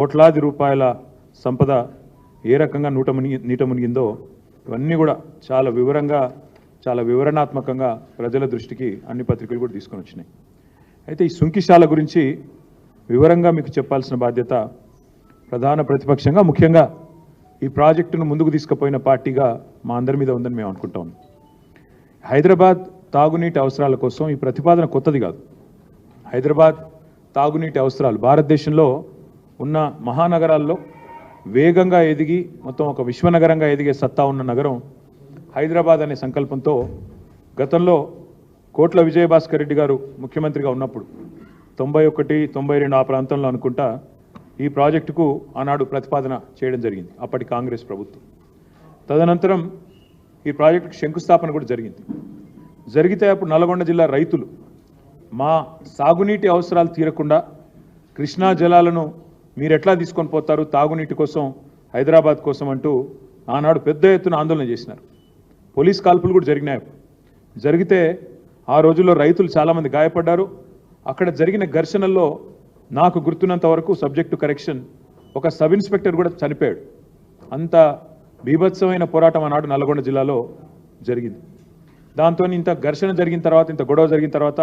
కోట్లాది రూపాయల సంపద ఏ రకంగా నూట మునిగి నీట మునిగిందో ఇవన్నీ కూడా చాలా వివరంగా చాలా వివరణాత్మకంగా ప్రజల దృష్టికి అన్ని పత్రికలు కూడా తీసుకొని వచ్చినాయి. అయితే ఈ సుంకిశాల గురించి వివరంగా మీకు చెప్పాల్సిన బాధ్యత ప్రధాన ప్రతిపక్షంగా ముఖ్యంగా ఈ ప్రాజెక్టును ముందుకు తీసుకుపోయిన పార్టీగా మా అందరి మీద ఉందని మేము అనుకుంటాం హైదరాబాద్ తాగునీటి అవసరాల కోసం ఈ ప్రతిపాదన కొత్తది కాదు. హైదరాబాద్ తాగునీటి అవసరాలు భారతదేశంలో ఉన్న మహానగరాల్లో వేగంగా ఎదిగి మొత్తం ఒక విశ్వనగరంగా ఎదిగే సత్తా ఉన్న నగరం హైదరాబాద్ అనే సంకల్పంతో గతంలో కోట్ల విజయభాస్కర్ రెడ్డి గారు ముఖ్యమంత్రిగా ఉన్నప్పుడు తొంభై ఒకటి తొంభై రెండు ఆ ప్రాంతంలో అనుకుంటా ఈ ప్రాజెక్టుకు ఆనాడు ప్రతిపాదన చేయడం జరిగింది అప్పటి కాంగ్రెస్ ప్రభుత్వం. తదనంతరం ఈ ప్రాజెక్టుకు శంకుస్థాపన కూడా జరిగింది. జరిగితే అప్పుడు నల్గొండ జిల్లా రైతులు మా సాగునీటి అవసరాలు తీరకుండా కృష్ణా జలాలను మీరు ఎట్లా తీసుకొని పోతారు? తాగునీటి కోసం హైదరాబాద్ కోసం అంటూ ఆనాడు పెద్ద ఎత్తున ఆందోళన చేసినారు. పోలీస్ కాల్పులు కూడా జరిగినాయి. జరిగితే ఆ రోజుల్లో రైతులు చాలామంది గాయపడ్డారు. అక్కడ జరిగిన ఘర్షణల్లో నాకు గుర్తున్నంత వరకు సబ్జెక్టు కరెక్షన్ ఒక సబ్ ఇన్స్పెక్టర్ కూడా చనిపోయాడు. అంత బీభత్సమైన పోరాటం ఆనాడు నల్గొండ జిల్లాలో జరిగింది. దాంతో ఇంత ఘర్షణ జరిగిన తర్వాత ఇంత గొడవ జరిగిన తర్వాత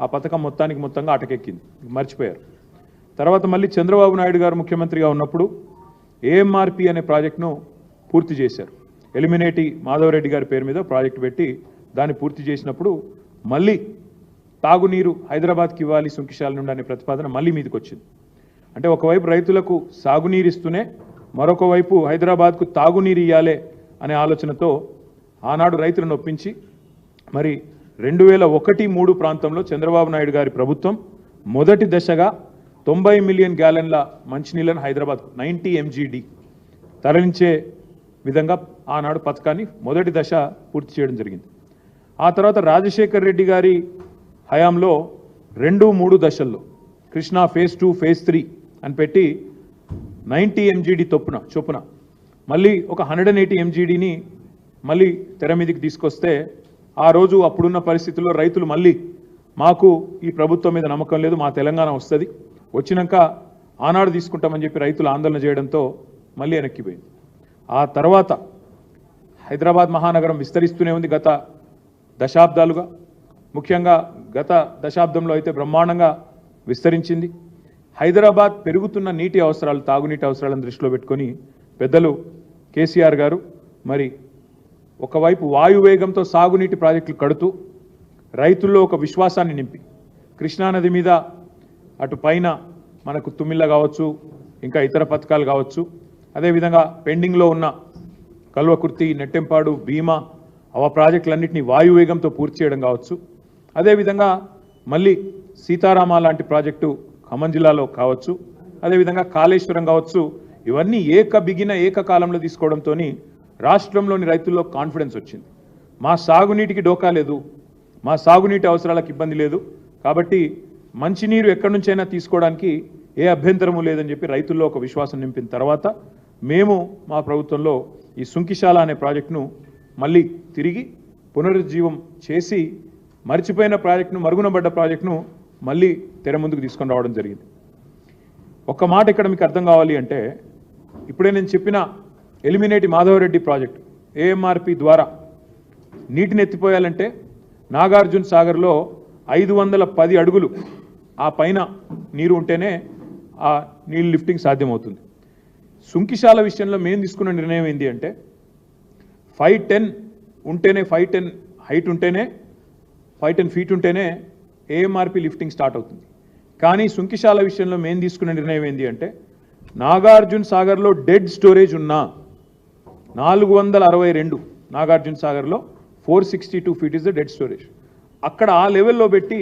ఆ పథకం మొత్తానికి మొత్తంగా అటకెక్కింది మర్చిపోయారు. తర్వాత మళ్ళీ చంద్రబాబు నాయుడు గారు ముఖ్యమంత్రిగా ఉన్నప్పుడు ఏఎంఆర్పి అనే ప్రాజెక్టును పూర్తి చేశారు. ఎలిమినేటి మాధవరెడ్డి గారి పేరు మీద ప్రాజెక్టు పెట్టి దాన్ని పూర్తి చేసినప్పుడు మళ్ళీ తాగునీరు హైదరాబాద్కి ఇవ్వాలి సుంకిశాల నుండి అనే ప్రతిపాదన మళ్ళీ మీదకి వచ్చింది అంటే ఒకవైపు రైతులకు సాగునీరు ఇస్తూనే మరొక వైపు హైదరాబాద్కు తాగునీరు ఇవ్వాలి అనే ఆలోచనతో ఆనాడు రైతులను ఒప్పించి మరి రెండు వేల ఒకటి మూడు ప్రాంతంలో చంద్రబాబు నాయుడు గారి ప్రభుత్వం మొదటి దశగా తొంభై మిలియన్ గ్యాలన్ల మంచినీళ్ళను హైదరాబాద్ నైంటీ ఎంజీడి తరలించే విధంగా ఆనాడు పథకాన్ని మొదటి దశ పూర్తి చేయడం జరిగింది. ఆ తర్వాత రాజశేఖర్ రెడ్డి గారి హయాంలో రెండు మూడు దశల్లో Krishna phase two phase three అని పెట్టి నైంటీ ఎంజీడీ తొప్పున చొప్పున మళ్ళీ ఒక హండ్రెడ్ అండ్ ఎయిటీ ఎంజీడీని మళ్ళీ తెర మీదకి తీసుకొస్తే ఆ రోజు అప్పుడున్న పరిస్థితుల్లో రైతులు మళ్ళీ మాకు ఈ ప్రభుత్వం మీద నమ్మకం లేదు మా తెలంగాణ వస్తుంది. వచ్చినాక ఆనాడు తీసుకుంటామని చెప్పి రైతులు ఆందోళన చేయడంతో మళ్ళీ వెనక్కిపోయింది. ఆ తర్వాత హైదరాబాద్ మహానగరం విస్తరిస్తూనే ఉంది గత దశాబ్దాలుగా. ముఖ్యంగా గత దశాబ్దంలో అయితే బ్రహ్మాండంగా విస్తరించింది. హైదరాబాద్ పెరుగుతున్న నీటి అవసరాలు తాగునీటి అవసరాలను దృష్టిలో పెట్టుకొని పెద్దలు కేసీఆర్ గారు మరి ఒకవైపు వాయువేగంతో సాగునీటి ప్రాజెక్టులు కడుతూ రైతుల్లో ఒక విశ్వాసాన్ని నింపి కృష్ణానది మీద అటు పైన మనకు తుమిళ్ళ కావచ్చు ఇంకా ఇతర పథకాలు కావచ్చు. అదేవిధంగా పెండింగ్లో ఉన్న కల్వకుర్తి నెట్టెంపాడు భీమా ఆ ప్రాజెక్టులన్నింటినీ వాయువేగంతో పూర్తి చేయడం కావచ్చు. అదేవిధంగా మళ్ళీ సీతారామ లాంటి ప్రాజెక్టు ఖమ్మం జిల్లాలో కావచ్చు. అదేవిధంగా కాళేశ్వరం కావచ్చు. ఇవన్నీ ఏక బిగిన ఏకకాలంలో తీసుకోవడంతో రాష్ట్రంలోని రైతుల్లో కాన్ఫిడెన్స్ వచ్చింది. మా సాగునీటికి డోకా లేదు. మా సాగునీటి అవసరాలకు ఇబ్బంది లేదు. కాబట్టి మంచినీరు ఎక్కడి నుంచైనా తీసుకోవడానికి ఏ అభ్యంతరము లేదని చెప్పి రైతుల్లో ఒక విశ్వాసం నింపిన తర్వాత మేము మా ప్రభుత్వంలో ఈ సుంకిశాల అనే ప్రాజెక్టును మళ్ళీ తిరిగి పునరుజ్జీవం చేసి మర్చిపోయిన ప్రాజెక్టును మరుగునబడ్డ ప్రాజెక్టును మళ్ళీ తెర ముందుకు తీసుకొని రావడం జరిగింది. ఒక్క మాట ఇక్కడ మీకు అర్థం కావాలి అంటే ఇప్పుడే నేను చెప్పిన ఎలిమినేటి మాధవరెడ్డి ప్రాజెక్టు ఏఎంఆర్పి ద్వారా నీటిని ఎత్తిపోయాలంటే నాగార్జున సాగర్లో ఐదు వందల పది అడుగులు ఆ పైన నీరు ఉంటేనే ఆ నీళ్ళు లిఫ్టింగ్ సాధ్యమవుతుంది. సుంకిశాల విషయంలో మేము తీసుకున్న నిర్ణయం ఏంటి అంటే ఫైవ్ టెన్ ఉంటేనే ఫైవ్ టెన్ హైట్ ఉంటేనే ఫైవ్ టెన్ ఫీట్ ఉంటేనే ఏఎంఆర్పి లిఫ్టింగ్ స్టార్ట్ అవుతుంది. కానీ సుంకిశాల విషయంలో మేము తీసుకున్న నిర్ణయం ఏంటి అంటే నాగార్జున సాగర్లో డెడ్ స్టోరేజ్ ఉన్నా నాలుగు వందల అరవై రెండు నాగార్జున సాగర్లో four sixty two feet is the dead storage అక్కడ ఆ లెవెల్లో పెట్టి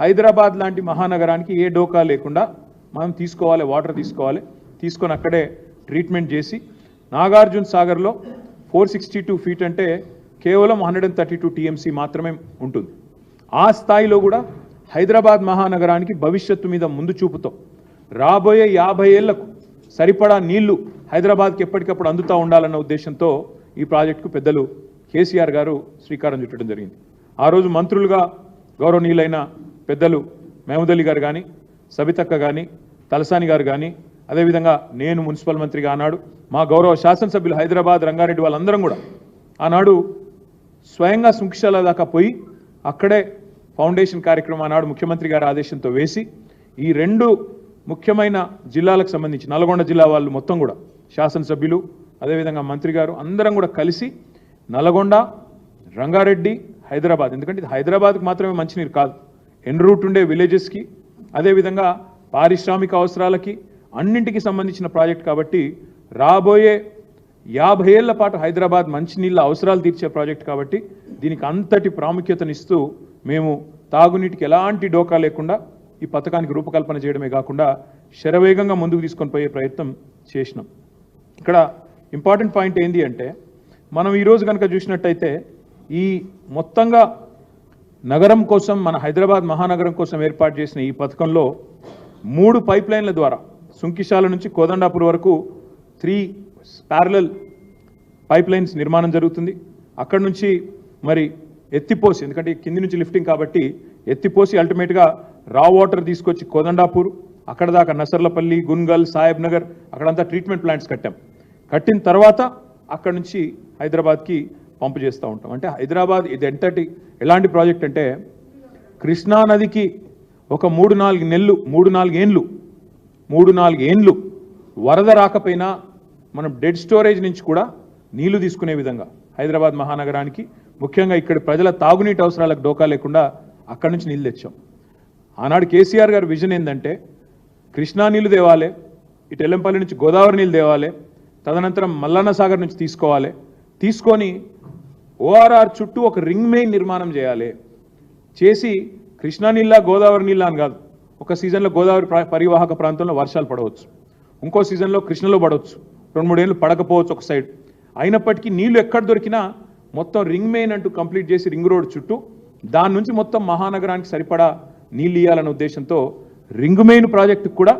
హైదరాబాద్ లాంటి మహానగరానికి ఏ డోకా లేకుండా మనం తీసుకోవాలి వాటర్ తీసుకోవాలి. తీసుకొని అక్కడే ట్రీట్మెంట్ చేసి నాగార్జున సాగర్లో ఫోర్ సిక్స్టీ టూ ఫీట్ అంటే కేవలం hundred and thirty two TMC మాత్రమే ఉంటుంది. ఆ స్థాయిలో కూడా హైదరాబాద్ మహానగరానికి భవిష్యత్తు మీద ముందు చూపుతో రాబోయే యాభై ఏళ్ళకు సరిపడా నీళ్ళు హైదరాబాద్కి ఎప్పటికప్పుడు అందుతూ ఉండాలన్న ఉద్దేశంతో ఈ ప్రాజెక్టుకు పెద్దలు కేసీఆర్ గారు శ్రీకారం చుట్టడం జరిగింది. ఆ రోజు మంత్రులుగా గౌరవనీయులైన పెద్దలు మహమూద్ గారు కానీ సబితక్క కానీ తలసాని గారు కానీ అదేవిధంగా నేను మున్సిపల్ మంత్రిగా ఆనాడు మా గౌరవ శాసనసభ్యులు హైదరాబాద్ రంగారెడ్డి వాళ్ళందరం కూడా ఆనాడు స్వయంగా శృంఖశాల దాకా పోయి అక్కడే ఫౌండేషన్ కార్యక్రమం ఆనాడు ముఖ్యమంత్రి గారి ఆదేశంతో వేసి ఈ రెండు ముఖ్యమైన జిల్లాలకు సంబంధించి నల్గొండ జిల్లా వాళ్ళు మొత్తం కూడా శాసనసభ్యులు అదేవిధంగా మంత్రి గారు అందరం కూడా కలిసి నల్గొండ రంగారెడ్డి హైదరాబాద్ ఎందుకంటే ఇది హైదరాబాద్కి మాత్రమే మంచినీరు కాదు. ఎన్ రూట్ ఉండే విలేజెస్కి అదేవిధంగా పారిశ్రామిక అవసరాలకి అన్నింటికి సంబంధించిన ప్రాజెక్ట్ కాబట్టి రాబోయే యాభై ఏళ్ళ పాటు హైదరాబాద్ మంచినీళ్ళ అవసరాలు తీర్చే ప్రాజెక్ట్ కాబట్టి దీనికి అంతటి ప్రాముఖ్యతనిస్తూ మేము తాగునీటికి ఎలాంటి డోకా లేకుండా ఈ పథకానికి రూపకల్పన చేయడమే కాకుండా శరవేగంగా ముందుకు తీసుకొని పోయే ప్రయత్నం చేసినాం. ఇక్కడ ఇంపార్టెంట్ పాయింట్ ఏంటి అంటే మనం ఈరోజు కనుక చూసినట్టయితే ఈ మొత్తంగా నగరం కోసం మన హైదరాబాద్ మహానగరం కోసం ఏర్పాటు చేసిన ఈ పథకంలో మూడు పైప్ లైన్ల ద్వారా సుంకిశాల నుంచి కోదండాపూర్ వరకు త్రీ ప్యారలల్ పైప్ లైన్స్ నిర్మాణం జరుగుతుంది. అక్కడ నుంచి మరి ఎత్తిపోసి ఎందుకంటే కింది నుంచి లిఫ్టింగ్ కాబట్టి ఎత్తిపోసి అల్టిమేట్గా రా వాటర్ తీసుకొచ్చి కోదండాపూర్ అక్కడ దాకా నసర్లపల్లి గున్గల్ సాహెబ్ నగర్ అక్కడంతా ట్రీట్మెంట్ ప్లాంట్స్ కట్టాం. కట్టిన తర్వాత అక్కడ నుంచి హైదరాబాద్కి పంపు చేస్తూ ఉంటాం. అంటే హైదరాబాద్ ఇది ఎంతటి ఎలాంటి ప్రాజెక్ట్ అంటే కృష్ణా నదికి ఒక మూడు నాలుగు నెల్లు మూడు నాలుగు ఏండ్లు మూడు నాలుగు ఏండ్లు వరద రాకపోయినా మనం డెడ్ స్టోరేజ్ నుంచి కూడా నీళ్ళు తీసుకునే విధంగా హైదరాబాద్ మహానగరానికి ముఖ్యంగా ఇక్కడ ప్రజల తాగునీటి అవసరాలకు డోకా లేకుండా అక్కడి నుంచి నీళ్ళు తెచ్చాం. ఆనాడు కేసీఆర్ గారి విజన్ ఏంటంటే కృష్ణా నీళ్ళు తేవాలి ఇటు ఎల్లంపల్లి నుంచి గోదావరి నీళ్ళు తేవాలి తదనంతరం మల్లన్న సాగర్ నుంచి తీసుకోవాలి తీసుకొని ఓఆర్ఆర్ చుట్టూ ఒక రింగ్ మెయిన్ నిర్మాణం చేయాలి. చేసి కృష్ణా నీళ్ళ గోదావరి నీళ్ళ అని కాదు. ఒక సీజన్లో గోదావరి పరివాహక ప్రాంతంలో వర్షాలు పడవచ్చు. ఇంకో సీజన్లో కృష్ణలో పడవచ్చు. రెండు మూడేళ్ళు పడకపోవచ్చు ఒక సైడ్. అయినప్పటికీ నీళ్ళు ఎక్కడ దొరికినా మొత్తం రింగ్ మెయిన్ అంటూ కంప్లీట్ చేసి రింగ్ రోడ్ చుట్టూ దాని నుంచి మొత్తం మహానగరానికి సరిపడా నీళ్ళు ఇవ్వాలనే ఉద్దేశంతో రింగ్ మెయిన్ ప్రాజెక్టుకు కూడా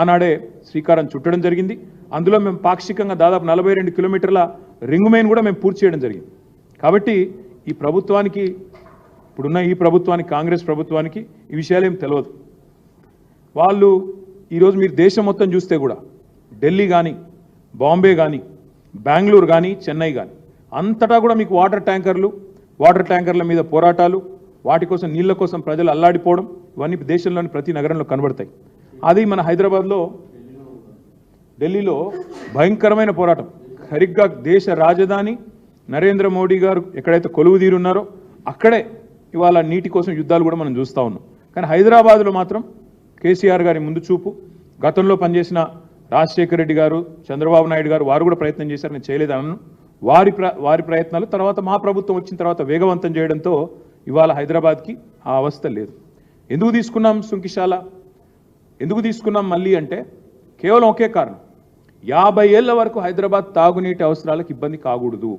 ఆనాడే శ్రీకారం చుట్టడం జరిగింది. అందులో మేము పాక్షికంగా దాదాపు నలభై రెండు కిలోమీటర్ల రింగ్ మెయిన్ కూడా మేము పూర్తి చేయడం జరిగింది. కాబట్టి ఈ ప్రభుత్వానికి ఇప్పుడున్న ఈ ప్రభుత్వానికి కాంగ్రెస్ ప్రభుత్వానికి ఈ విషయాలు ఏం తెలియదు వాళ్ళు ఈరోజు మీరు దేశం మొత్తం చూస్తే కూడా ఢిల్లీ కానీ బాంబే కానీ బెంగళూరు కానీ చెన్నై కానీ అంతటా కూడా మీకు వాటర్ ట్యాంకర్లు వాటర్ ట్యాంకర్ల మీద పోరాటాలు వాటి కోసం నీళ్ళ కోసం ప్రజలు అల్లాడిపోవడం ఇవన్నీ దేశంలోని ప్రతి నగరంలో కనబడతాయి. అది మన హైదరాబాద్లో ఢిల్లీలో భయంకరమైన పోరాటం. సరిగ్గా దేశ రాజధాని నరేంద్ర మోడీ గారు ఎక్కడైతే కొలువు తీరున్నారో అక్కడే ఇవాళ నీటి కోసం యుద్ధాలు కూడా మనం చూస్తూ ఉన్నాం. కానీ హైదరాబాద్లో మాత్రం కేసీఆర్ గారి ముందు చూపు గతంలో పనిచేసిన రాజశేఖర రెడ్డి గారు చంద్రబాబు నాయుడు గారు వారు కూడా ప్రయత్నం చేశారు నేను చేయలేదనను వారి ప్ర వారి ప్రయత్నాలు తర్వాత మా ప్రభుత్వం వచ్చిన తర్వాత వేగవంతం చేయడంతో ఇవాళ హైదరాబాద్కి ఆ అవస్థ లేదు. ఎందుకు తీసుకున్నాం సుంకిశాల? ఎందుకు తీసుకున్నాం మళ్ళీ అంటే కేవలం ఒకే కారణం. యాభై ఏళ్ళ వరకు హైదరాబాద్ తాగునీటి అవసరాలకు ఇబ్బంది కాకూడదు.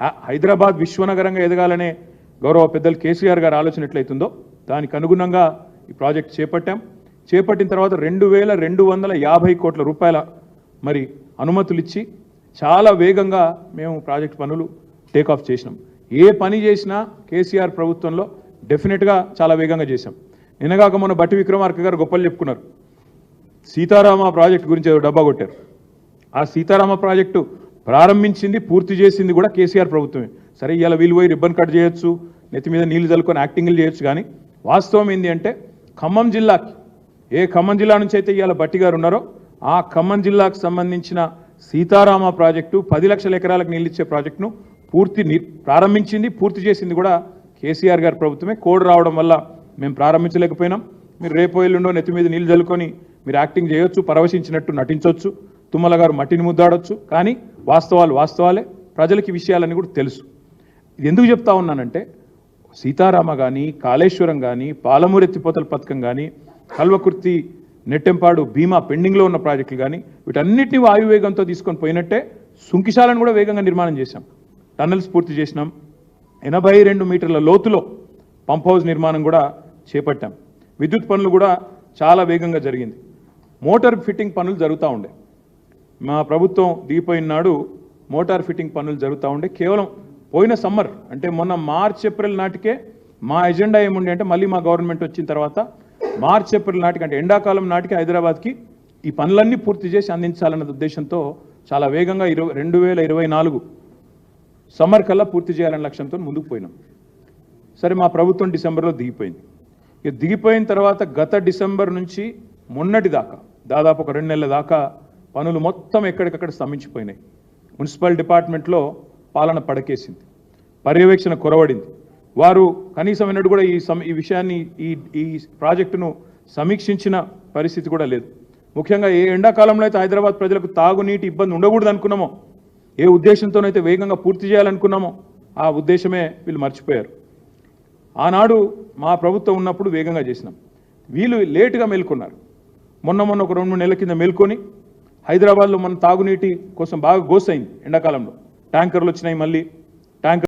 హైదరాబాద్ విశ్వనగరంగా ఎదగాలనే గౌరవ పెద్దలు కేసీఆర్ గారు ఆలోచన ఎట్లయితుందో దానికి అనుగుణంగా ఈ ప్రాజెక్ట్ చేపట్టాం. చేపట్టిన తర్వాత రెండు వేల రెండు వందల యాభై కోట్ల రూపాయల మరి అనుమతులు ఇచ్చి చాలా వేగంగా మేము ప్రాజెక్ట్ పనులు టేకాఫ్ చేసినాం. ఏ పని చేసినా కేసీఆర్ ప్రభుత్వంలో డెఫినెట్గా చాలా వేగంగా చేశాం. నిన్నగాక మొన్న బట్టి విక్రమార్క గారు గొప్పలు చెప్పుకున్నారు. సీతారామ ప్రాజెక్ట్ గురించి ఏదో డబ్బా కొట్టారు. ఆ సీతారామ ప్రాజెక్టు ప్రారంభించింది పూర్తి చేసింది కూడా కేసీఆర్ ప్రభుత్వమే. సరే ఇలా వీలు పోయి రిబ్బన్ కట్ చేయొచ్చు నెత్తి మీద నీళ్ళు చల్లుకొని యాక్టింగ్లు చేయొచ్చు కానీ వాస్తవం ఏంటి అంటే ఖమ్మం జిల్లాకి ఏ ఖమ్మం జిల్లా నుంచి అయితే ఇవాళ బట్టి గారు ఉన్నారో ఆ ఖమ్మం జిల్లాకు సంబంధించిన సీతారామ ప్రాజెక్టు పది లక్షల ఎకరాలకు నీళ్ళు ఇచ్చే ప్రాజెక్టును పూర్తి ప్రారంభించింది పూర్తి చేసింది కూడా కేసీఆర్ గారి ప్రభుత్వమే. కోడ్ రావడం వల్ల మేము ప్రారంభించలేకపోయినాం. మీరు రేపు ఎల్లుండో నెత్తి మీద నీళ్ళు చల్లుకొని మీరు యాక్టింగ్ చేయొచ్చు పరవశించినట్టు నటించవచ్చు తుమ్మల గారు మట్టిని ముద్దాడొచ్చు కానీ వాస్తవాలు వాస్తవాలే ప్రజలకి విషయాలని విషయాలన్నీ కూడా తెలుసు. ఇది ఎందుకు చెప్తా ఉన్నానంటే సీతారామ కానీ కాళేశ్వరం కానీ పాలమూరు ఎత్తిపోతల పథకం కానీ కల్వకుర్తి నెట్టెంపాడు భీమా పెండింగ్లో ఉన్న ప్రాజెక్టులు కానీ వీటన్నిటిని వాయువేగంతో తీసుకొని పోయినట్టే సుంకిశాలను కూడా వేగంగా నిర్మాణం చేశాం. టన్నల్స్ పూర్తి చేసినాం. ఎనభై రెండు మీటర్ల లోతులో పంప్ హౌస్ నిర్మాణం కూడా చేపట్టాం. విద్యుత్ పనులు కూడా చాలా వేగంగా జరిగింది. మోటార్ ఫిట్టింగ్ పనులు జరుగుతూ ఉండే. మా ప్రభుత్వం దిగిపోయిన నాడు మోటార్ ఫిట్టింగ్ పనులు జరుగుతూ ఉండే. కేవలం పోయిన సమ్మర్ అంటే మొన్న మార్చ్ ఏప్రిల్ నాటికే మా ఎజెండా ఏముండే అంటే మళ్ళీ మా గవర్నమెంట్ వచ్చిన తర్వాత మార్చ్ ఏప్రిల్ నాటికి అంటే ఎండాకాలం నాటికి హైదరాబాద్కి ఈ పనులన్నీ పూర్తి చేసి అందించాలన్న ఉద్దేశంతో చాలా వేగంగా ఇరవై రెండు వేల ఇరవై నాలుగు సమ్మర్ కల్లా పూర్తి చేయాలనే లక్ష్యంతో ముందుకు పోయినాం. సరే మా ప్రభుత్వం డిసెంబర్లో దిగిపోయింది. ఇక దిగిపోయిన తర్వాత గత డిసెంబర్ నుంచి మొన్నటి దాకా దాదాపు ఒక రెండు నెలల దాకా పనులు మొత్తం ఎక్కడికక్కడ స్తంభించిపోయినాయి. మున్సిపల్ డిపార్ట్మెంట్లో పాలన పడకేసింది. పర్యవేక్షణ కొరవడింది. వారు కనీసం కూడా ఈ సమ ఈ విషయాన్ని ఈ ఈ ప్రాజెక్టును సమీక్షించిన పరిస్థితి కూడా లేదు. ముఖ్యంగా ఏ ఎండాకాలంలో అయితే హైదరాబాద్ ప్రజలకు తాగునీటి ఇబ్బంది ఉండకూడదు అనుకున్నామో ఏ ఉద్దేశంతోనైతే వేగంగా పూర్తి చేయాలనుకున్నామో ఆ ఉద్దేశమే వీళ్ళు మర్చిపోయారు. ఆనాడు మా ప్రభుత్వం ఉన్నప్పుడు వేగంగా చేసినాం. వీళ్ళు లేటుగా మేల్కొన్నారు. మొన్న మొన్న ఒక రెండు మూడు నెలల కింద మేల్కొని హైదరాబాద్లో మన తాగునీటి కోసం బాగా గోసైంది ఎండాకాలంలో. ట్యాంకర్లు వచ్చినాయి మళ్ళీ.